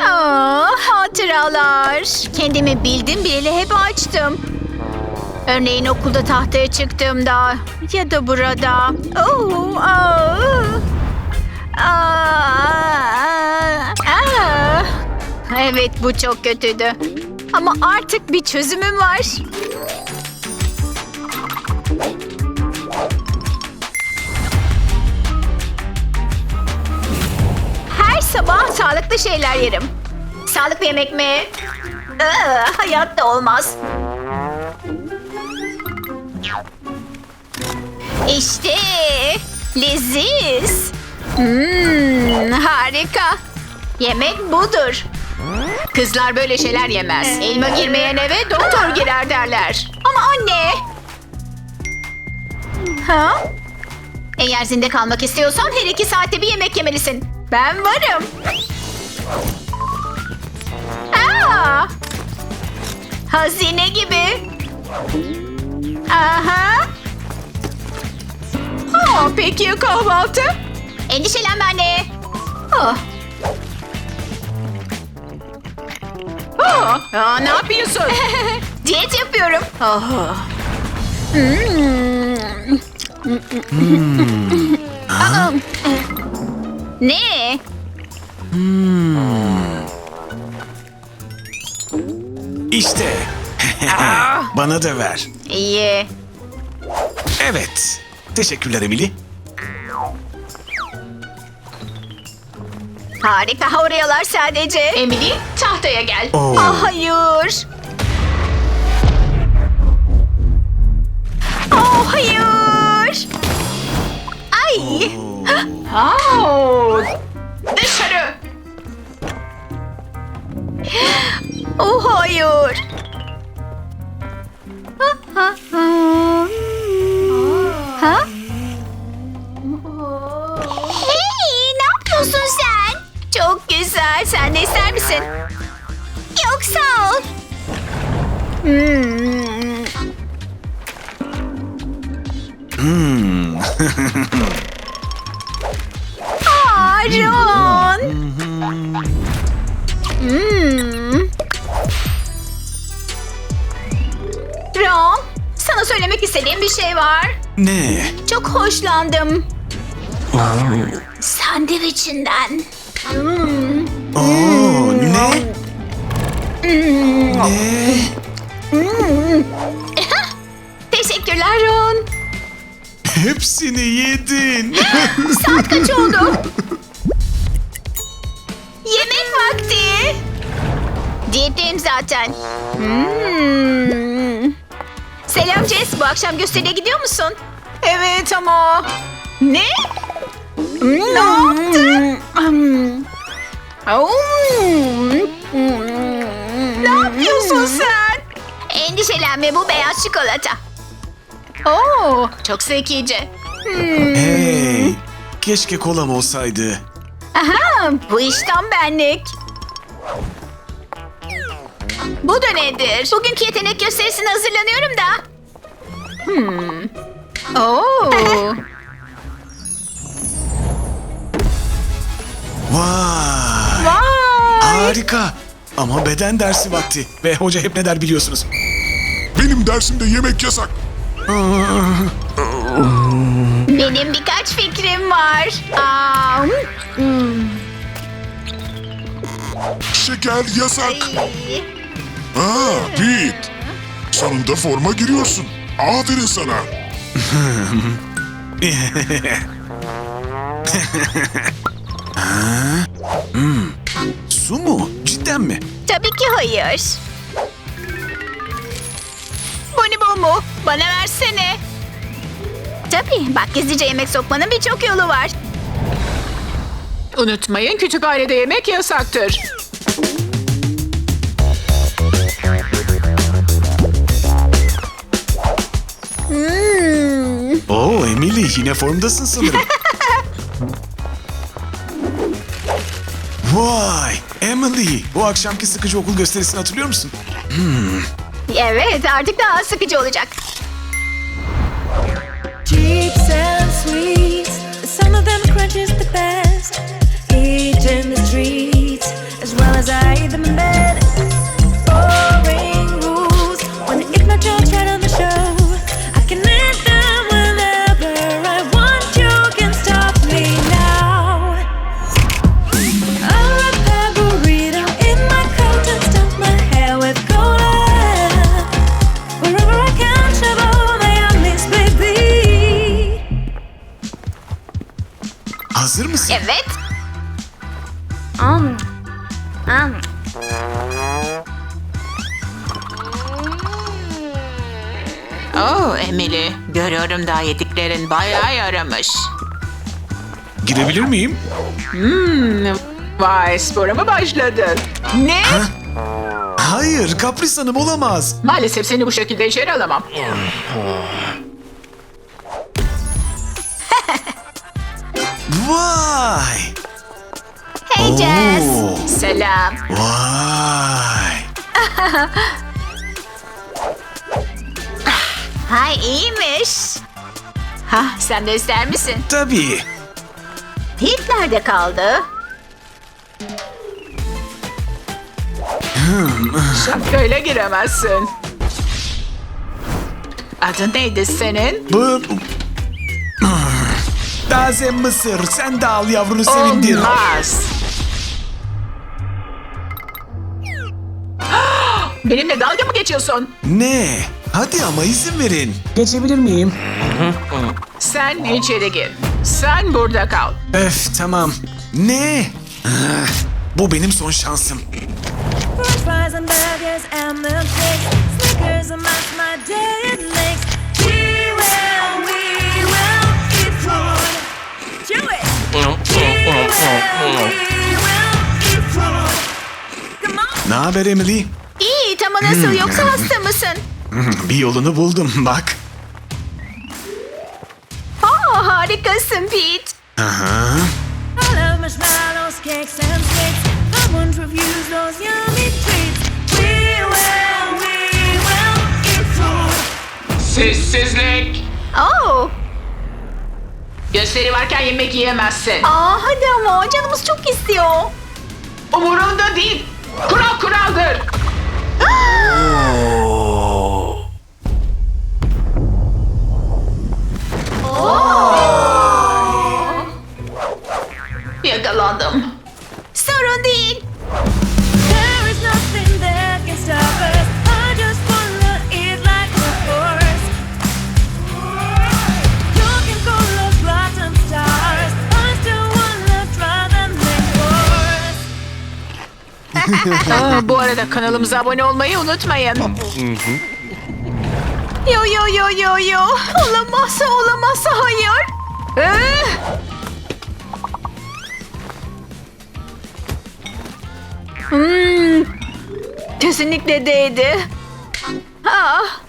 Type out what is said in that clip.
Aa, hatıralar. Kendimi bildim bileli hep açtım. Örneğin okulda tahtaya çıktığımda ya da burada. Oo, aa, aa, aa. Evet bu çok kötüydü. Ama artık bir çözümüm var. Sabah sağlıklı şeyler yerim. Sağlıklı yemek mi? Iı, hayatta olmaz. İşte leziz. Hmm, harika. Yemek budur. Kızlar böyle şeyler yemez. Elma girmeyen eve doktor girer derler. Ama anne. Ha? Eğer zinde kalmak istiyorsan her iki saatte bir yemek yemelisin. Ben varım. Aa! Hazine gibi. Aha. Aa, peki ya kahvaltı? Endişelenme anne. Oh. Aa, aa, ne yapıyorsun? Diyet yapıyorum. Aha. Aa, ne? İşte. Bana da ver. İyi. Evet. Teşekkürler Emily. Harika orayalar sadece. Emily tahtaya gel. Oo. Ah, hayır. Oh hayır. Ay. Au! Oh hayır. Ha, ha? Hey, ne yapıyorsun sen? Çok güzel. Sen de ister misin? Yok sağ ol. Hmm. Aa, Ron. Hmm. Sana söylemek istediğim bir şey var. ne? Çok hoşlandım. Sandviçinden. Hmm. Oo, ne? Ne? Teşekkürler Ron. Hepsini yedin. Saat kaç oldu? Yemek vakti. Diyetteyim zaten. Hmm. Selam Jess. Bu akşam gösteriye gidiyor musun? Evet ama... Ne? Ne yaptın? Ne yapıyorsun sen? Endişelenme bu beyaz çikolata. Oo, çok zekice. hey. Keşke kolam olsaydı. Aha, bu iş tam benlik. Bu da nedir? Bugünkü yetenek gösterisine hazırlanıyorum da. Hmm. Oo. Vay. Vay. Harika. Ama beden dersi vakti. Ve hoca hep ne der biliyorsunuz. Benim dersimde yemek yasak. Benim birkaç fikrim var. Aa, hmm. Şeker yasak. Ay. Aa, Pete. Sonunda forma giriyorsun. Aferin sana. Su mu? Cidden mi? Tabii ki hayır. Bonibon mu? Bana versene. Tabii. Bak gizlice yemek sokmanın birçok yolu var. Unutmayın kütüphanede yemek yasaktır. Emily yine formdasın sanırım. Vay Emily bu akşamki sıkıcı okul gösterisini hatırlıyor musun? Evet artık daha sıkıcı olacak. Chips and sweets, some of them crunches the best. Eat in the streets, as well as them in bed. Oh Emily, görüyorum daha yediklerin bayağı yaramış. Girebilir miyim? Vay spora mı başladın? Ne? Hayır, Kapris Hanım olamaz. Maalesef seni bu şekilde içeri alamam. Vay! Hey Jess. Oo, Selam. Vay! Hay iyiymiş. Ha, sen de ister misin? Tabii. Pete nerede kaldı? Şapkayla giremezsin. Adın neydi senin? Bu... Taze mısır, sen de al yavrunu sevindir. Olmaz. Benimle dalga mı geçiyorsun? Ne? Hadi ama izin verin. Geçebilir miyim? Sen içeri gir. Sen burada kal. Öf, tamam. Ne? Ah, Bu benim son şansım. French fries and burgers and milkshakes. Snickers and that's my day it makes. We will, we will eat food. Chew it. We will, we will eat food. Come on. Ne haber Emily? Tam nasıl yoksa hasta mısın? Bir yolunu buldum bak. Aa, harikasın Pete. Aha. Sessizlik. Oo. Gösteri varken yemek yiyemezsin. Aa, hadi ama canımız çok istiyor. Umurumda değil. Kural kuraldır. Wow. Aa, bu arada kanalımıza abone olmayı unutmayın. Yo yo yo yo yo. Olamazsa olamazsa hayır. Ee, Hmm, kesinlikle değdi. Ah,